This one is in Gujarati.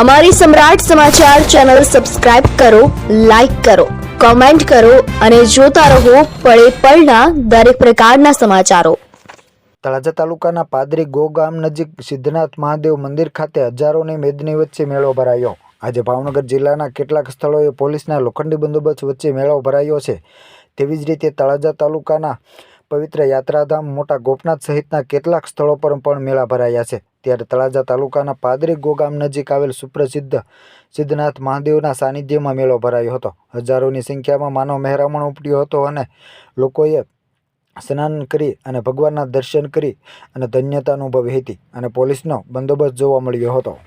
અમારી સમ્રાટ સમાચાર ચેનલ સબસ્ક્રાઇબ કરો, લાઇક કરો, કોમેન્ટ કરો અને જોતા રહો પળે પળના દરેક પ્રકારના સમાચારો. તળાજા તાલુકાના પાદરી ગો ગામ નજીક સિદ્ધનાથ મહાદેવ મંદિર ખાતે હજારોની મેદની વચ્ચે મેળો ભરાયો. આજે ભાવનગર જિલ્લાના કેટલાક સ્થળોએ પોલીસના લોખંડી બંદોબસ્ત વચ્ચે મેળો ભરાયો છે. તેવી જ રીતે તળાજા તાલુકાના પવિત્ર યાત્રાધામ મોટા ગોપનાથ સહિતના કેટલાક સ્થળો પર પણ મેળા ભરાયા છે. ત્યારે તળાજા તાલુકાના પાદરી ગોગામ નજીક આવેલ સુપ્રસિદ્ધ સિદ્ધનાથ મહાદેવના સાનિધ્યમાં મેળો ભરાયો હતો. હજારોની સંખ્યામાં માનવ મહેરામણ ઉપડ્યો હતો અને લોકોએ સ્નાન કરી અને ભગવાનના દર્શન કરી અને ધન્યતા અનુભવી હતી અને પોલીસનો બંદોબસ્ત જોવા મળ્યો હતો.